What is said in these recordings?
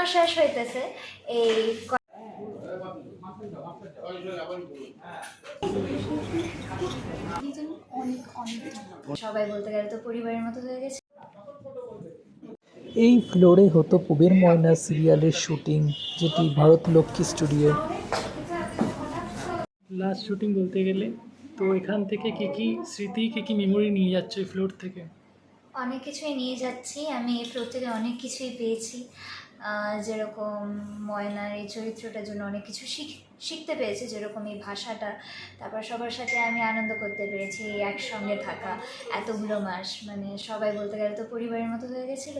ময়না শেষ হইতেছে এই সবাই বলতে গেলে তো পরিবারের মতো হয়ে গেছে। এই ফ্লোরে হতো পুবের ময়না সিরিয়ালের শুটিং যেটি Bharat Lakshmi studio. Last shooting বলতে গেলে তো এখান থেকে কি কি স্মৃতি কি কি মেমোরি নিয়ে যাচ্ছে এই ফ্লোর থেকে? অনেক কিছুই নিয়ে যাচ্ছি আমি এই ফ্লোর থেকে অনেক কিছুই পেয়েছি। যেরকম ময়নার এই চরিত্রটার জন্য অনেক কিছু শিখ, শিখতে পেরেছি, যেরকম এই ভাষাটা। তারপর সবার সাথে আমি আনন্দ করতে পেরেছি, একসঙ্গে থাকা, এতগুলো মাস মানে সবাই বলতে গেলে তো পরিবারের মতো হয়ে গেছিল।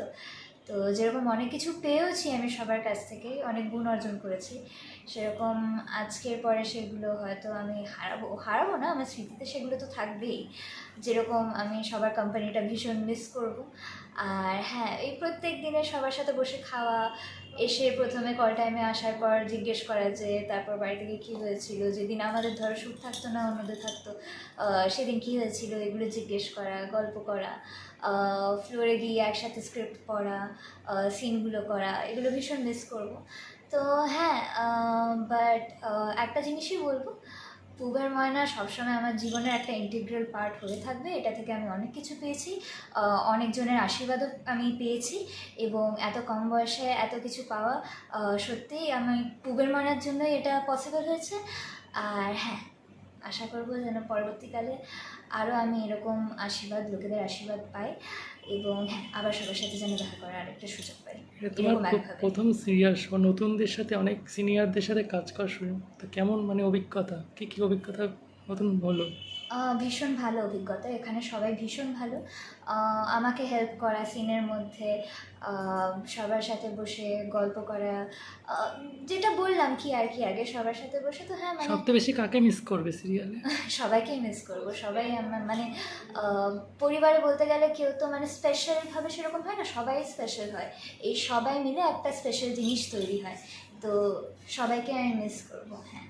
তো যেরকম অনেক কিছু পেয়েওছি আমি সবার কাছ থেকে অনেক গুণ অর্জন করেছি। সেরকম আজকের পরে সেগুলো হয়তো আমি হারাবো হারাবো না, আমার স্মৃতিতে সেগুলো তো থাকবেই। যেরকম আমি সবার কোম্পানিটা ভীষণ মিস করব। আর হ্যাঁ এই প্রত্যেক দিনে সবার সাথে বসে খাওয়া এসে প্রথমে কল টাইমে আসার পর জিজ্ঞেস করা যে, তারপর বাড়ি থেকে কী হয়েছিল? যেদিন আমাদের ধরো সুখ থাকতো না অন্যদের থাকতো সেদিন কী হয়েছিল এগুলো জিজ্ঞেস করা, গল্প করা ফ্লোরে গিয়ে একসাথে স্ক্রিপ্ট পড়া সিনগুলো করা, এগুলো ভীষণ মিস করব। তো হ্যাঁ বাট একটা জিনিসই বলব পুবের ময়না সবসময় আমার জীবনের একটা ইন্টিগ্রাল পার্ট হয়ে থাকবে, এটা থেকে আমি অনেক কিছু পেয়েছি অনেকজনের আশীর্বাদও আমি পেয়েছি এবং এত কম বয়সে এত কিছু পাওয়া সত্যিই আমি পুবের ময়নার জন্যই এটা পসিবল হয়েছে। আর হ্যাঁ আশা করব যেন পরবর্তীকালে আরও আমি এরকম আশীর্বাদ, লোকেদের আশীর্বাদ পাই। এবং আবার সবার সাথে যেন দেখা করার আরেকটা সুযোগ পাই। তোমার প্রথম সিরিয়াস বা নতুনদের সাথে অনেক সিনিয়রদের সাথে কাজ করার সুযোগ। তো কেমন মানে অভিজ্ঞতা? কি কি অভিজ্ঞতা নতুন হলো? ভীষণ ভালো অভিজ্ঞতা এখানে সবাই ভীষণ ভালো। আমাকে হেল্প করা সিনের মধ্যে সবার সাথে বসে গল্প করা যেটা বললাম কি আর কি আগে সবার সাথে বসে তো হ্যাঁ মানে সবচেয়ে বেশি কাকে মিস করবে সিরিয়ালে সবাইকেই মিস করব সবাই আমার মানে পরিবারে বলতে গেলে কেউ তো মানে স্পেশালভাবে সেরকম হয় না সবাই স্পেশাল হয়। এই সবাই মিলে একটা স্পেশাল জিনিস তৈরি হয় তো সবাইকে আমি মিস করব হ্যাঁ।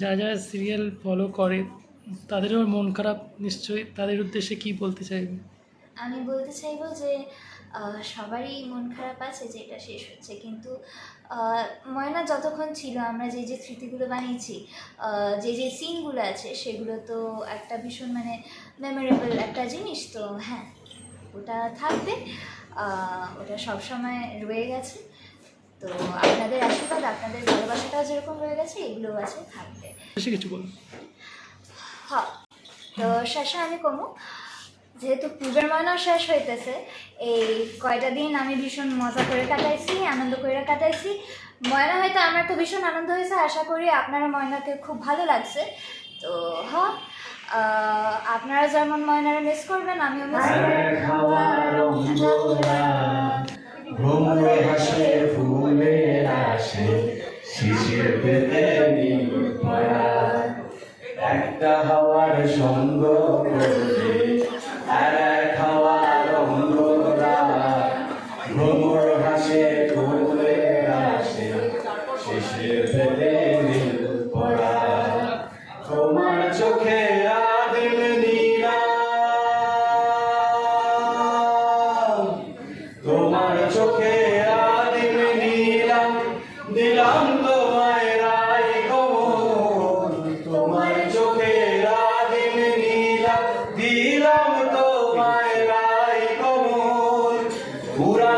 যারা যারা সিরিয়াল ফলো করে তাদেরও মন খারাপ নিশ্চয়ই তাদের উদ্দেশ্যে কি বলতে চাইবে? আমি বলতে চাইব যে সবারই মন খারাপ আছে যে এটা শেষ হচ্ছে কিন্তু ময়না যতক্ষণ ছিল আমরা যে যে স্মৃতিগুলো বানিয়েছি যে যে সিনগুলো আছে সেগুলো তো একটা ভীষণ মানে মেমোরেবল একটা জিনিস তো হ্যাঁ ওটা থাকবে ওটা সবসময় রয়ে গেছে তো আপনাদের আশীর্বাদ আপনাদের ভালোবাসাটাও যেরকম রয়ে গেছে এগুলোও আছে থাকবে। কিছু বলুন। হ্যাঁ তো শেষে আমি কমু। যেহেতু পূজার ময়নাও শেষ হইতেছে এই কয়টা দিন আমি ভীষণ মজা করে কাটাইছি আনন্দ করে কাটাইছি। ময়না হয়তো আমার তো ভীষণ আনন্দ হয়েছে আশা করি আপনারা ময়নাকে খুব ভালো লাগছে। তো হ্যাঁ আহ, আপনারা যেমন ময়নারা মিস করবেন আমিও মিস শিশির পেতে নীল পরাগ। একটা হওয়ার সঙ্গ করবে আর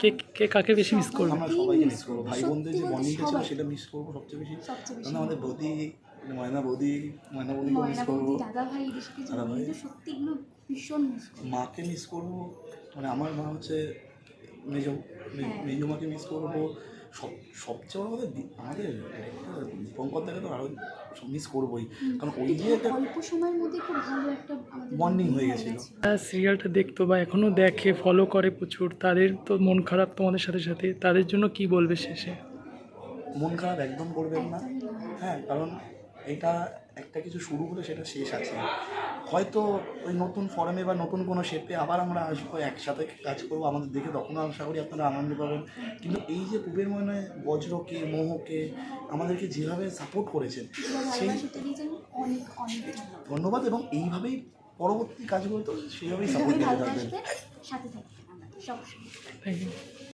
কে কে কাকে বেশি মিস করবে? আমরা সবাইকে মিস করব। ভাই বোনদের যে বন্ডিংটা ছিল সেটা মিস করব সবচেয়ে বেশি। কারণ আমাদের বৌদি ময়না বৌদি ময়না বৌদিকে মিস করব। দাদা ভাই সত্যি এগুলো ভীষণ মিস মাকে মিস করব মানে আমার মা হচ্ছে মেজ হ্যাঁ। মেজো মাকে মিস করব। সব সবচেয়ে বড় আমাদের আমাদের পঙ্কজদাকে তো আরও মিস করবোই। কারণ ওই যে একটা অল্প সময়ের মধ্যে খুব ভালো একটা বন্ডিং হয়ে গেছিল। সিরিয়ালটা দেখতো বা এখনও দেখে ফলো করে প্রচুর তাদের তো মন খারাপ তোমাদের সাথে সাথে তাদের জন্য কি বলবে শেষে? মন খারাপ একদম করবেন না। হ্যাঁ কারণ এটা একটা কিছু শুরু হলে সেটা শেষ আছে। হয়তো ওই নতুন ফর্মে বা নতুন কোনো শেপে আবার আমরা আসব একসাথে কাজ করব আমাদের দেখে তখনও আশা করি আপনারা আনন্দ পাবেন। কিন্তু এই যে পুবের মনে বজ্রকে মোহকে আমাদেরকে যেভাবে সাপোর্ট করেছেন সেই ধন্যবাদ এবং এইভাবেই পরবর্তী কাজগুলো তো সেইভাবেই সাপোর্ট দিতে থাকবেন। সাথে থাকবেন আমাদের সবসময় থ্যাংক ইউ